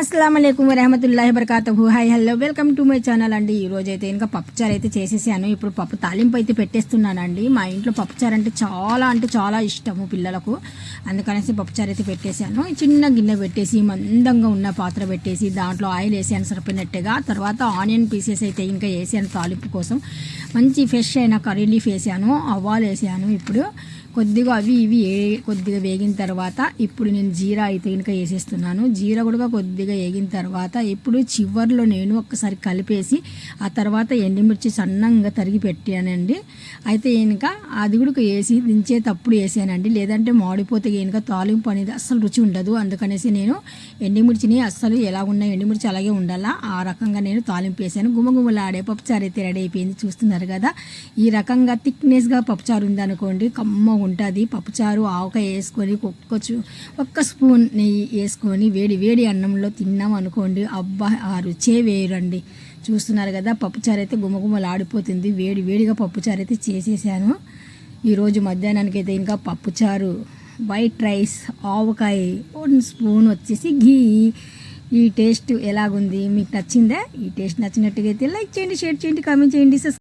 అస్సలం అయికం వరహమతుల్లా బరకాతహు hi hello welcome to my channel అండి. ఈ రోజు అయితే ఇంకా పప్పుచారు అయితే చేసేసాను. ఇప్పుడు పప్పు తాలింపు అయితే పెట్టేస్తున్నానండి. మా ఇంట్లో పప్పుచారు అంటే చాలా అంటే చాలా ఇష్టము పిల్లలకు. అందుకనేసి పప్పుచారు అయితే పెట్టేశాను. చిన్న గిన్నె పెట్టేసి మందంగా ఉన్న పాత్ర పెట్టేసి దాంట్లో ఆయిల్ వేసాను సరిపోయినట్టుగా. తర్వాత ఆనియన్ పీసెస్ అయితే ఇంకా వేసాను తాలింపు కోసం. మంచి ఫ్రెష్ అయిన కర్రీ లీఫ్ వేసాను. అవ్వాలు వేసాను ఇప్పుడు. కొద్దిగా అవి ఇవి కొద్దిగా వేగిన తర్వాత ఇప్పుడు నేను జీరా అయితే కనుక వేసేస్తున్నాను. జీరా కూడా కొద్దిగా వేగిన తర్వాత ఇప్పుడు చివర్లో నేను ఒక్కసారి కలిపేసి ఆ తర్వాత ఎండుమిర్చి సన్నంగా తరిగి పెట్టానండి. అయితే కనుక అది కూడా వేసి దించేటప్పుడు వేసానండి. లేదంటే మాడిపోతే కనుక తాలింపు అనేది అస్సలు రుచి ఉండదు. అందుకనేసి నేను ఎండుమిర్చిని అస్సలు ఎలా ఉన్నాయి ఎండుమిర్చి అలాగే ఉండాలా ఆ రకంగా నేను తాలింపు వేసాను. గుమగుమలాడే పప్పుచారు అయితే రెడీ అయిపోయింది. చూస్తున్నారు కదా ఈ రకంగా థిక్నెస్గా పప్పుచారు ఉందనుకోండి కమ్మ ఉంటుంది. పప్పుచారు ఆవకాయ వేసుకొని ఒక్క చూ- ఒక్క స్పూన్ నెయ్యి వేసుకొని వేడి వేడి అన్నంలో తిన్నాం అనుకోండి అబ్బా ఆ రుచే వేరండి. చూస్తున్నారు కదా పప్పుచారు అయితే గుమగుమలాడిపోతుంది. వేడి వేడిగా పప్పుచారు అయితే చేసేసాను. ఈరోజు మధ్యాహ్నానికి అయితే ఇంకా పప్పుచారు వైట్ రైస్ ఆవకాయ వన్ స్పూన్ వచ్చేసి ఘీ. ఈ టేస్ట్ ఎలాగుంది? మీకు నచ్చిందా? ఈ టేస్ట్ నచ్చినట్టుగా అయితే లైక్ చేయండి షేర్ చేయండి కామెంట్ చేయండి